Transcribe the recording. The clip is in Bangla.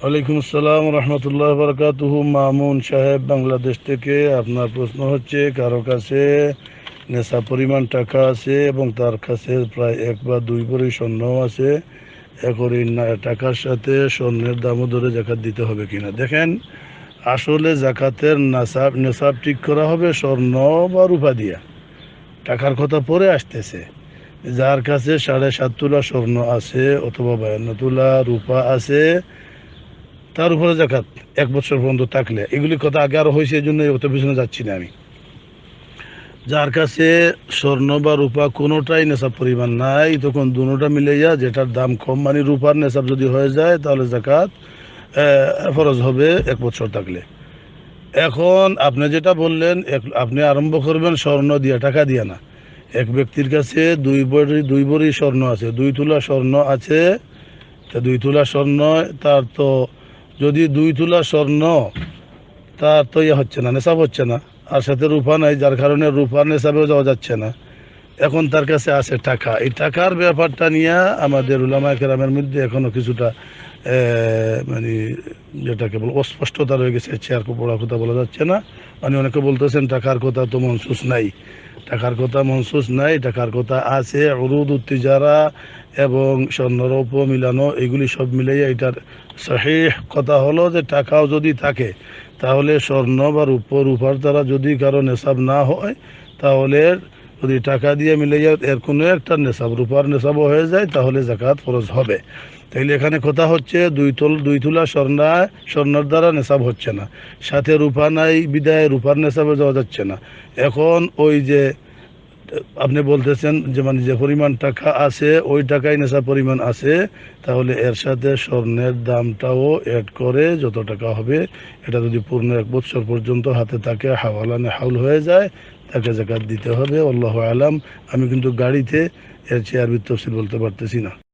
ওয়ালাইকুম আসসালাম রহমতুল্লাহ বরকাতুহু। মামুন সাহেব, বাংলাদেশ থেকে আপনার প্রশ্ন হচ্ছে, কারও কাছে নেশা পরিমাণ টাকা আছে এবং তার কাছে প্রায় এক বা দুই ভরি স্বর্ণ আছে একরি টাকার সাথে স্বর্ণের দামও ধরে জাকাত দিতে হবে কিনা? দেখেন, আসলে জাকাতের নাসাব, নেশাব ঠিক করা হবে স্বর্ণ বা রূপা দিয়া। টাকার কথা পরে আসতেছে। যার কাছে সাড়ে সাত তোলা স্বর্ণ আছে অথবা বায়ান্ন তোলা রূপা আছে তার উপরে জাকাত এক বছর পর্যন্ত থাকলে। এগুলি কথা আগে আরও হয়েছে এই জন্য অত পিছনে যাচ্ছি না আমি। যার কাছে স্বর্ণ বা রূপা কোনোটাই নেশাব পরিমাণ নাই, তখন দুটোটা মিলে যা যেটার দাম কম মানে রূপার নেশাব যদি হয়ে যায়, তাহলে জাকাত ফরজ হবে এক বছর থাকলে। এখন আপনি যেটা বললেন আপনি আরম্ভ করবেন স্বর্ণ দিয়ে, টাকা দিয়ে না। এক ব্যক্তির কাছে দুই বড়ি দুই বড়ি স্বর্ণ আছে, দুই তোলা স্বর্ণ আছে। তা দুই তোলা স্বর্ণ, তার তো যদি দুই তুলা স্বর্ণ, তার তো ইয়ে হচ্ছে না, নেশাব হচ্ছে না। আর সাথে রূপা নাই, যার কারণে রূপা নেশাবেও যাওয়া যাচ্ছে না। এখন তার কাছে আছে টাকা। এই টাকার ব্যাপারটা নিয়ে আমাদের উলামা কেরামের মধ্যে এখনও কিছুটা মানে যেটাকে বল অস্পষ্টতা রয়ে গেছে চেয়ার পড়া কথা বলা যাচ্ছে না। মানে অনেকে বলতেছেন, টাকার কথা তো মনসুস নাই। টাকার কথা মনসুস নাই, টাকার কথা আছে অরুদ উত্তিজারা এবং স্বর্ণরৌপ মিলানো, এগুলি সব মিলিয়ে এটার সহিহ কথা হলো যে, টাকাও যদি থাকে, তাহলে স্বর্ণ বা রূপ রূপার দ্বারা যদি কারও নেশাব না হয়, তাহলে যদি টাকা দিয়ে মিলে যায়, এর কোনো একটা নেশাব, রূপার নেশাবও হয়ে যায়, তাহলে জাকাত ফরজ হবে। তাইলে এখানে কথা হচ্ছে, দুই তল, দুই তুলা স্বর্ণায় স্বর্ণের দ্বারা নেশাব হচ্ছে না। সাথে রূপা নাই, বিদায় রূপার নেশাবে যাওয়া যাচ্ছে না। এখন ওই যে আপনি বলতেছেন যে মানে যে পরিমাণ টাকা আছে, ওই টাকায় নেশা পরিমাণ আছে, তাহলে এর সাথে স্বর্ণের দামটাও অ্যাড করে যত টাকা হবে, এটা যদি পূর্ণ এক বছর পর্যন্ত হাতে থাকে হাওয়ালানে হাউল হয়ে যায়, তাকে জাকাত দিতে হবে, আল্লাহ আলাম। আমি কিন্তু গাড়িতে এর চেয়ার বৃত্তশীল বলতে পারতেছি না।